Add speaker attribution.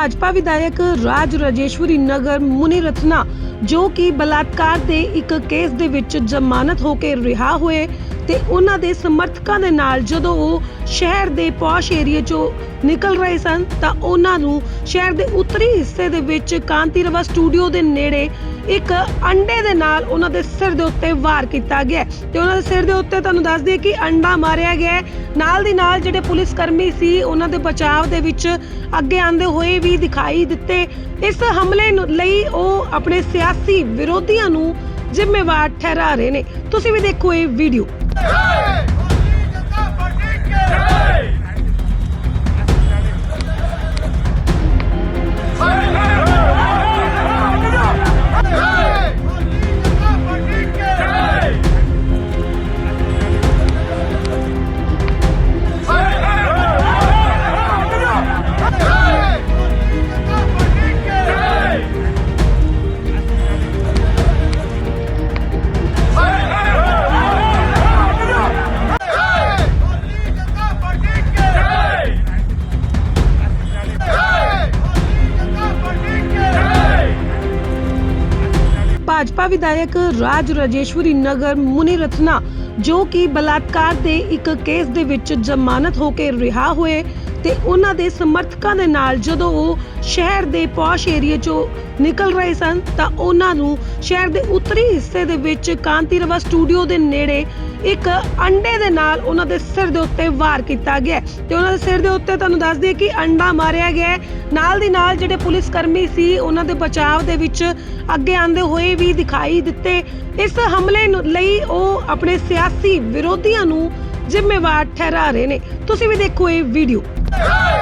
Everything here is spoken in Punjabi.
Speaker 1: ਭਾਜਪਾ ਵਿਧਾਇਕ ਰਾਜ ਰਾਜੇਸ਼ਵਰੀ ਨਗਰ ਮੁਨੀ ਰਤਨਾ, ਜੋ ਕਿ ਬਲਾਤਕਾਰ ਦੇ ਇੱਕ ਕੇਸ ਦੇ ਵਿੱਚ ਜ਼ਮਾਨਤ ਹੋ ਕੇ ਰਿਹਾ ਹੋਏ ਤੇ ਉਹਨਾਂ ਦੇ ਸਮਰਥਕਾਂ ਦੇ ਨਾਲ ਜਦੋਂ ਉਹ ਸ਼ਹਿਰ ਦੇ ਪੌਸ਼ ਏਰੀਆ ਚੋਂ ਨਿਕਲ ਰਹੇ ਸਨ, ਤਾਂ ਉਹਨਾਂ ਨੂੰ ਸ਼ਹਿਰ ਦੇ ਉੱਤਰੀ ਹਿੱਸੇ ਦੇ ਵਿੱਚ ਕਾਂਤੀ ਰਵਾ ਸਟੂਡੀਓ ਦੇ ਨੇੜੇ ਇੱਕ ਅੰਡੇ ਦੇ ਨਾਲ ਉਹਨਾਂ ਦੇ ਸਿਰ ਦੇ ਉੱਤੇ ਵਾਰ ਕੀਤਾ ਗਿਆ। ਤੇ ਉਹਨਾਂ ਦੇ ਸਿਰ ਦੇ ਉੱਤੇ ਤੁਹਾਨੂੰ ਦੱਸ ਦਈਏ ਕਿ ਅੰਡਾ ਮਾਰਿਆ ਗਿਆ ਨਾਲ ਦੀ ਨਾਲ ਜਿਹੜੇ ਪੁਲਿਸ ਕਰਮੀ ਸੀ, ਉਹਨਾਂ ਦੇ ਬਚਾਅ ਦੇ ਵਿੱਚ ਅੱਗੇ ਆਂਦੇ ਹੋਏ ਵੀ ਦਿਖਾਈ ਦਿੱਤੇ। ਇਸ ਹਮਲੇ ਨੂੰ ਲਈ ਉਹ ਆਪਣੇ ਸਿਆਸੀ ਵਿਰੋਧੀਆਂ ਨੂੰ ਜ਼ਿੰਮੇਵਾਰ ਠਹਿਰਾ ਰਹੇ ਨੇ। ਤੁਸੀਂ ਵੀ ਦੇਖੋ ਇਹ ਵੀਡੀਓ। ਭਾਜਪਾ ਵਿਧਾਇਕ ਰਾਜ ਰਾਜੇਸ਼ਵਰੀ ਨਗਰ ਮੁਨੀ ਰਤਨਾ, ਜੋ ਕਿ ਬਲਾਤਕਾਰ ਦੇ ਇੱਕ ਕੇਸ ਦੇ ਵਿੱਚ ਜ਼ਮਾਨਤ ਹੋ ਕੇ ਰਿਹਾ ਹੋਏ ਤੇ ਉਹਨਾਂ ਦੇ ਸਮਰਥਕਾਂ ਦੇ ਨਾਲ ਜਦੋਂ ਉਹ ਸ਼ਹਿਰ ਦੇ ਪੌਸ਼ ਏਰੀਆ ਚੋਂ ਨਿਕਲ ਰਹੇ ਸਨ, ਤਾਂ ਉਹਨਾਂ ਨੂੰ ਸ਼ਹਿਰ ਦੇ ਉੱਤਰੀ ਹਿੱਸੇ ਦੇ ਵਿੱਚ ਕਾਂਤੀ ਰਵਾ ਸਟੂਡੀਓ ਦੇ ਨੇੜੇ ਇੱਕ ਅੰਡੇ ਦੇ ਨਾਲ ਉਹਨਾਂ ਦੇ ਸਿਰ ਦੇ ਉੱਤੇ ਵਾਰ ਕੀਤਾ ਗਿਆ ਤੇ ਉਹਨਾਂ ਦੇ ਸਿਰ ਦੇ ਉੱਤੇ ਤੁਹਾਨੂੰ ਦੱਸ ਦਈਏ ਕਿ ਅੰਡਾ ਮਾਰਿਆ ਗਿਆ ਨਾਲ ਦੀ ਨਾਲ ਜਿਹੜੇ ਪੁਲਿਸ ਕਰਮੀ ਸੀ, ਉਹਨਾਂ ਦੇ ਬਚਾਅ ਦੇ ਵਿੱਚ ਅੱਗੇ ਆਂਦੇ ਹੋਏ ਵੀ ਦਿਖਾਈ ਦਿੱਤੇ। ਇਸ ਹਮਲੇ ਲਈ ਉਹ ਆਪਣੇ ਸਿਆਸੀ ਵਿਰੋਧੀਆਂ ਨੂੰ ਜ਼ਿੰਮੇਵਾਰ ਠਹਿਰਾ ਰਹੇ ਨੇ। ਤੁਸੀਂ ਵੀ ਦੇਖੋ ਇਹ ਵੀਡੀਓ। জয়